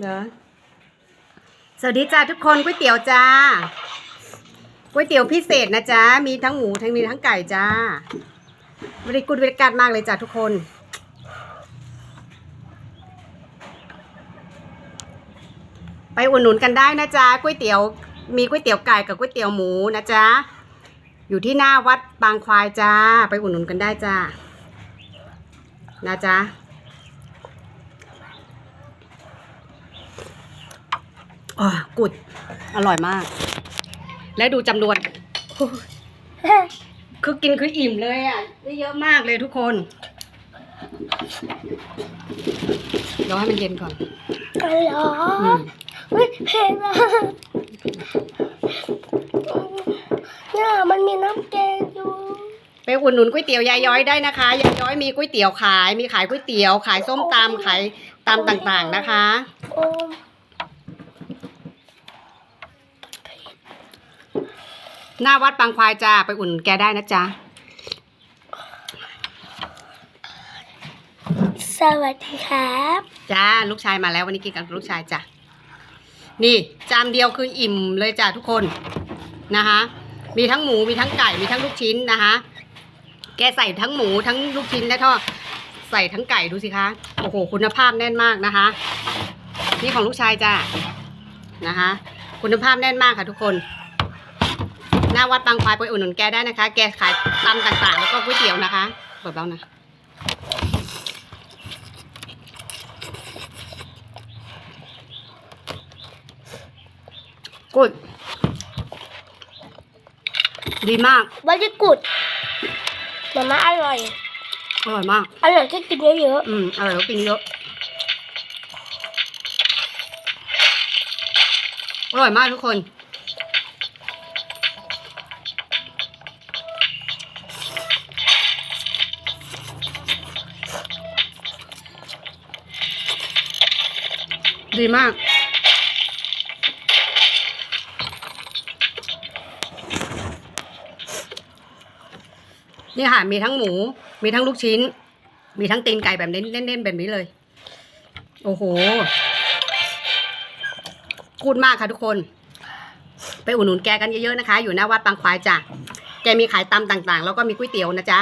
เหรอสวัสดีจ้าทุกคนก๋วยเตี๋ยวจ้าก๋วยเตี๋ยวพิเศษนะจ๊ะมีทั้งหมูทั้งมีทั้งไก่จ้าบริกุลบริการมากเลยจ้าทุกคนไปอุดหนุนกันได้นะจ๊ะก๋วยเตี๋ยวมีก๋วยเตี๋ยวไก่กับก๋วยเตี๋ยวหมูนะจ๊ะอยู่ที่หน้าวัดบางควายจ้า ไปอุดหนุนกันได้จ้านะจ๊ะ อ่ากุด อร่อยมาก และดูจำนวน คือกินคืออิ่มเลยอะได้เยอะมากเลยทุกคน เดี๋ยวให้มันเย็นก่อนอ๋อเหรออืมอุ้ยเพลงอะเนี่ยมันมีน้ำแกงอยู่ไปอุดหนุนก๋วยเตี๋ยวยายย้อยได้นะคะยายย้อยมีก๋วยเตี๋ยวขาย มีขายก๋วยเตี๋ยว ขายส้มตำขายตำต่างๆนะคะ โอ้ หน้าวัดบางควายจ้าไปอุดหนุนแกได้นะจ๊ะ สวัสดีครับ จ้าลูกชายมาแล้ววันนี้กินกับลูกชายจ้ะ นี่จานเดียวคืออิ่มเลยจ้ะทุกคนนะคะ มีทั้งหมูมีทั้งไก่มีทั้งลูกชิ้นนะคะ แกใส่ทั้งหมูทั้งลูกชิ้นและก็ใส่ทั้งไก่ดูสิคะโอ้โหคุณภาพแน่นมากนะคะ นี่ของลูกชายจ้ะนะคะ คุณภาพแน่นมากค่ะทุกคนห น้าวัดบางควายไปอุดหนุนแกได้นะคะ แกขายตำต่างๆ แล้วก็ก๋วยเตี๋ยวนะคะเปิดเบ้านะกุดดีมากบริกุดมาม่าอร่อย อร่อยมาก อร่อยที่กินเยอะอืมอร่อยแล้วกินเยอะ อร่อยมากทุกคน ดีมากนี่ค่ะมีทั้งหมู มีทั้งลูกชิ้น มีทั้งตีนไก่แบบนี้เล่นๆแบบนี้เลย โอ้โหกูดมากค่ะทุกคน ไปอุดหนุนแกกันเยอะๆนะคะ อยู่หน้าวัดบางควายจ้ะแกมีขายตำต่างๆ แล้วก็มีก๋วยเตี๋ยวนะจ๊ะ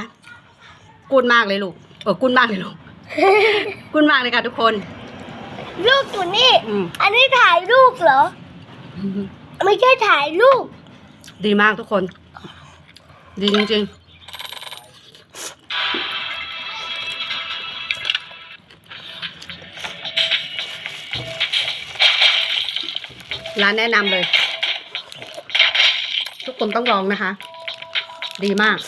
กูดมากเลยลูกเออกูดมากเลยลูกกูดมากเลยค่ะทุกคน ๆลูกอยู่นี่ อืม อันนี้ถ่ายลูกเหรอ ไม่ใช่ถ่ายลูกดีมากทุกคน ดีจริงๆ ร้านแนะนำเลย ทุกคนต้องลองนะคะ ดีมาก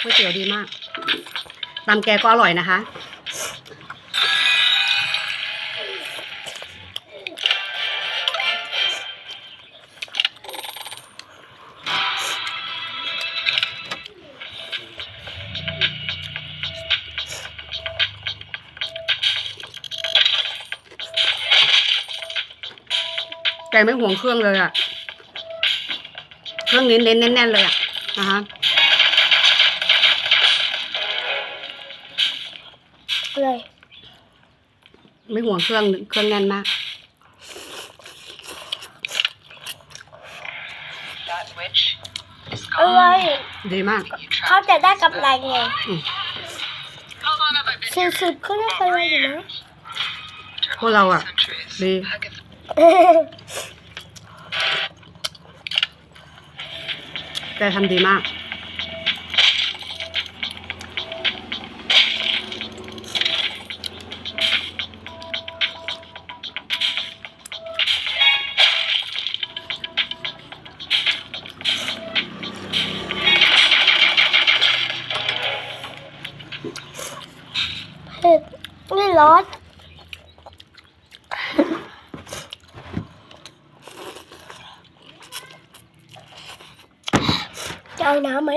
ก๋วยเตี๋ยวดีมากตำแกก็อร่อยนะคะ กไม่ห่วงเครื่องเลยอะเครื่องเน้นเน้นๆแน่นๆเลยอะนะคะเลยไม่ห่วงเครื่องเครื่องแน่นมาก That witch is อร่อย gone. ดีมาก You เขา tried. จะได้กำไรไง How long have I been สี่ here? สิบก็ได้กำไรอยู่นะ After พวกเราอะ centuries. ดี I give แกทำดีมากเผ็ดไม่ร้อน จะเอาน้ำไหม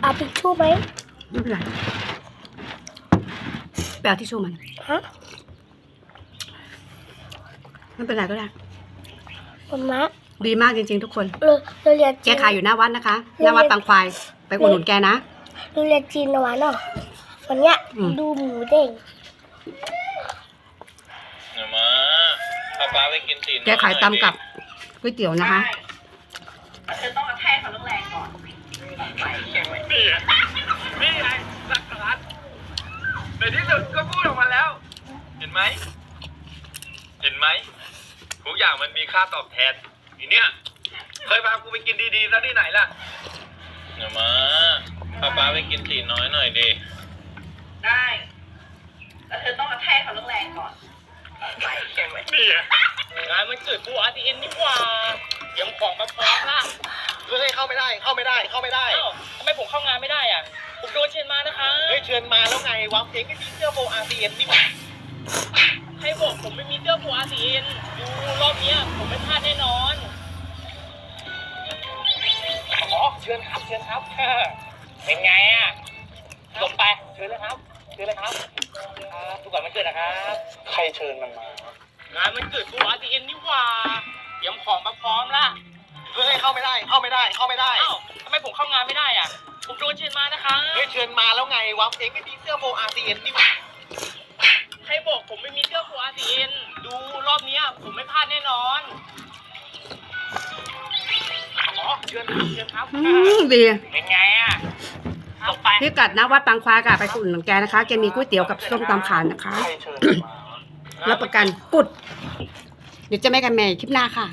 เอาปิชชู่ไหมไม่เป็นไรไปเอาที่ชู่มันฮะไม่เป็นไรก็ได้คุณมะดีมากจริง ๆ ทุกคนเราเราเรียนแกจีน ขายอยู่หน้าวัดนะคะ หน้าวัดบางควาย ไปอุดหนุนแกนะเราเรียนจีนนะวะเนาะวันเนี้ยอืม ดูหมูเด้งป้าป้าไปกินตีนแกขายตำกับก๋วยเตี๋ยวนะคะแต่เธอต้องกระแทกเขาแรงๆก่อนไปเขียนไว้นี่ไงนี่ไงหลักฐานในที่สุดก็พูดออกมาแล้ว เห็นไหม เห็นไหมทุกอย่างมันมีค่าตอบแทนอีเนี่ย เคยพากูไปกินดีๆแล้วที่ไหนล่ะเดี๋ยวมาป้าป้าไปกินตีน้อยหน่อยดิได้แต่เธอต้องกระแทกเขาแรงๆก่อนไปเขียนไว้นี่ไงานมันเกิดกูอาร์ทีเอ็นนี่หว่า เตรียมของมาพร้อมละเฮ้ยเข้าไม่ได้ เข้าไม่ได้ เข้าไม่ได้ทำไมผมเข้างานไม่ได้อะ ผมโดนเชิญมานะคะ เฮ้ยเชิญมาแล้วไงวางเพลงไม่มีเสื้อโบอาร์ทีเอ็นนี่หว่าให้บอกผมไม่มีเสื้อผูอาซีนดูรอบเนี้ยผมไม่พลาดแน่นอน อ๋อเชิญครับ เชิญครับ เป็นไงอะลงไป เชิญเลยครับ เชิญเลยครับครับทุกคนมันเกิดนะครับ ใครเชิญมันมางานมันเกิดผูอาซีนนี่หว่า เตรียมของมาพร้อมละเฮ้ยเข้าไม่ได้ เข้าไม่ได้ เข้าไม่ได้อ้าวทำไมผมเข้างานไม่ได้อะ ผมโดนเชิญมานะคะ เฮ้ยเชิญมาแล้วไงวางเพลงไม่มีเสื้อโบอาร์ทีเอ็นนี่หว่าให้บอกผมไม่มีเสื้อผูอาซีนดูรอบเนี้ยผมไม่พลาดแน่นอนอ๋อเชิญครับเชิญครับ อืมดีเป็นไงอะลงไป พิกัดนะวัดบางควาค่ะไปสุดหนองแกนะคะแกมีก๋วยเตี๋ยวกับส้มตำขายนะคะ ใครเชิญมันมา รับประกันกุด เดี๋ยวจะไม่กันแม่คลิปหน้าค่ะ